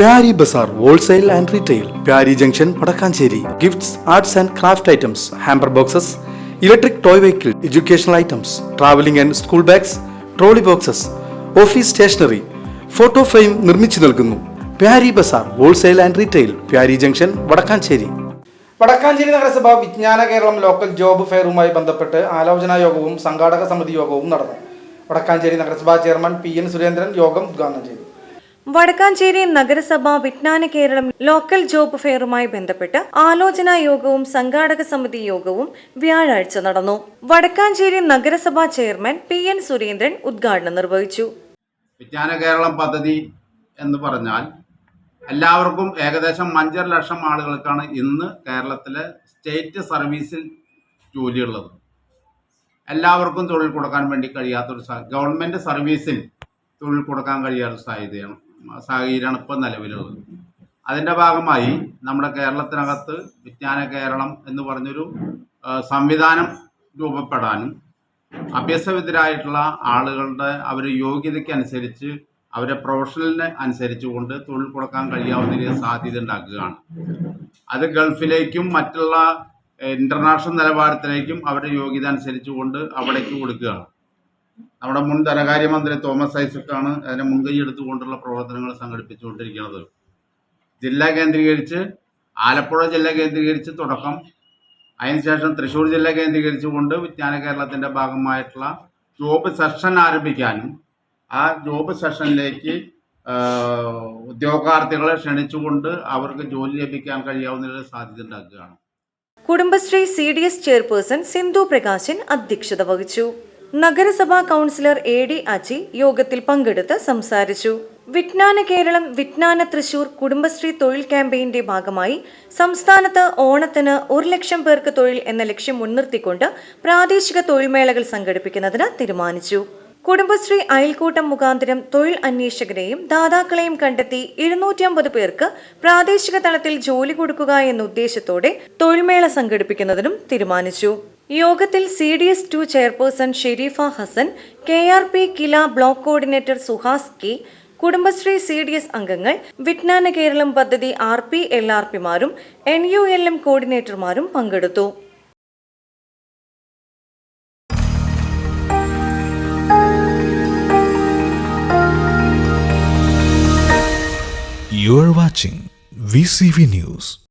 Pyari Bazar wholesale and retail Pyari junction Vadakkanchery. Gifts arts and craft items hamper boxes electric toy vehicle educational items travelling and school bags trolley boxes office stationery photo frame നിർമ്മിച്ചു നൽകുന്നു. Pyari Bazar wholesale and retail Pyari junction Vadakkanchery. Vadakkanchery നഗരസഭ Vijnana Keralam local job ഫെയറുമായി ബന്ധപ്പെട്ട് ആലോചനാ യോഗവും സംഘാടക സമിതി യോഗവും നടന്നു. വടക്കാഞ്ചേരി നഗരസഭാ ചെയർമാൻ പി എൻ സുരേന്ദ്രൻ യോഗം ഉദ്ഘാടനം ചെയ്തു. വടക്കാഞ്ചേരി നഗരസഭ വിജ്ഞാന കേരളം ലോക്കൽ ജോബ് ഫെയറുമായി ബന്ധപ്പെട്ട് ആലോചനാ യോഗവും സംഘാടക സമിതി യോഗവും വ്യാഴാഴ്ച നടന്നു. വടക്കാഞ്ചേരി നഗരസഭാ ചെയർമാൻ പി എൻ സുരേന്ദ്രൻ ഉദ്ഘാടനം നിർവഹിച്ചു. വിജ്ഞാന കേരളം പദ്ധതി എന്ന് പറഞ്ഞാൽ എല്ലാവർക്കും ഏകദേശം അഞ്ചര ലക്ഷം ആളുകൾക്കാണ് ഇന്ന് കേരളത്തിലെ സ്റ്റേറ്റ് സർവീസിൽ ജോലിയുള്ളത്. എല്ലാവർക്കും തൊഴിൽ കൊടുക്കാൻ വേണ്ടി കഴിയാത്തൊരു ഗവൺമെന്റ് സർവീസിൽ തൊഴിൽ കൊടുക്കാൻ കഴിയാത്ത സാഹചര്യമാണ്. സാഹചര്യമാണ് ഇപ്പം നിലവിലുള്ളത്. അതിന്റെ ഭാഗമായി നമ്മുടെ കേരളത്തിനകത്ത് വിജ്ഞാന കേരളം എന്ന് പറഞ്ഞൊരു സംവിധാനം രൂപപ്പെടാനും അഭ്യസവിദ്യരായിട്ടുള്ള ആളുകളുടെ അവർ യോഗ്യതയ്ക്കനുസരിച്ച് പ്രൊഫഷണലിനെ പ്രൊഫഷണലിന് അനുസരിച്ചുകൊണ്ട് തൊഴിൽ കൊടുക്കാൻ കഴിയാവുന്ന രീതിയിൽ സാധ്യത ഉണ്ടാക്കുകയാണ്. അത് ഗൾഫിലേക്കും മറ്റുള്ള ഇന്റർനാഷണൽ നിലവാരത്തിലേക്കും അവരുടെ യോഗ്യത അനുസരിച്ചുകൊണ്ട് അവിടേക്ക് കൊടുക്കുകയാണ്. നമ്മുടെ മുൻ ധനകാര്യമന്ത്രി തോമസ് ഐസക്കാണ് അതിനെ മുൻകൈ എടുത്തുകൊണ്ടുള്ള പ്രവർത്തനങ്ങൾ സംഘടിപ്പിച്ചുകൊണ്ടിരിക്കുന്നത്. ജില്ല കേന്ദ്രീകരിച്ച് ആലപ്പുഴ ജില്ല കേന്ദ്രീകരിച്ച് തുടക്കം അതിനുശേഷം തൃശ്ശൂർ ജില്ല കേന്ദ്രീകരിച്ചുകൊണ്ട് വിജ്ഞാന കേരളത്തിന്റെ ഭാഗമായിട്ടുള്ള ജോബ് സെഷൻ ആരംഭിക്കാനും ആ ജോബ് സെഷനിലേക്ക് ഉദ്യോഗാർത്ഥികളെ ക്ഷണിച്ചുകൊണ്ട് അവർക്ക് ജോലി ലഭിക്കാൻ കഴിയാവുന്ന സാധ്യത ഉണ്ടാക്കുകയാണ് Kudumbashree C D S chairperson Sindhu Prakashan അധ്യക്ഷത വഹിച്ചു. നഗരസഭാ കൗൺസിലർ എ ഡി അജി യോഗത്തിൽ പങ്കെടുത്ത് സംസാരിച്ചു. വിജ്ഞാന കേരളം വിജ്ഞാന തൃശൂർ കുടുംബശ്രീ തൊഴിൽ ക്യാമ്പയിന്റെ ഭാഗമായി സംസ്ഥാനത്ത് ഓണത്തിന് ഒരു ലക്ഷം പേർക്ക് തൊഴിൽ എന്ന ലക്ഷ്യം മുൻനിർത്തിക്കൊണ്ട് പ്രാദേശിക തൊഴിൽമേളകൾ സംഘടിപ്പിക്കുന്നതിന് തീരുമാനിച്ചു. കുടുംബശ്രീ അയൽക്കൂട്ടം മുഖാന്തരം തൊഴിൽ അന്വേഷകരെയും ദാതാക്കളെയും കണ്ടെത്തി ഇരുന്നൂറ്റി അമ്പത് പേർക്ക് പ്രാദേശിക തലത്തിൽ ജോലി കൊടുക്കുക എന്ന ഉദ്ദേശത്തോടെ തൊഴിൽമേള സംഘടിപ്പിക്കുന്നതിനും തീരുമാനിച്ചു. യോഗത്തിൽ C D S two chairperson Shareefa Hasan K R P KILA block coordinator Suhas K Kudumbashree C D S അംഗങ്ങൾ വിജ്ഞാന കേരളം പദ്ധതി ആർ പി എൽ ആർ പിമാരും എൻ യു എൽ എം കോർഡിനേറ്റർമാരും പങ്കെടുത്തു You are watching VCV News.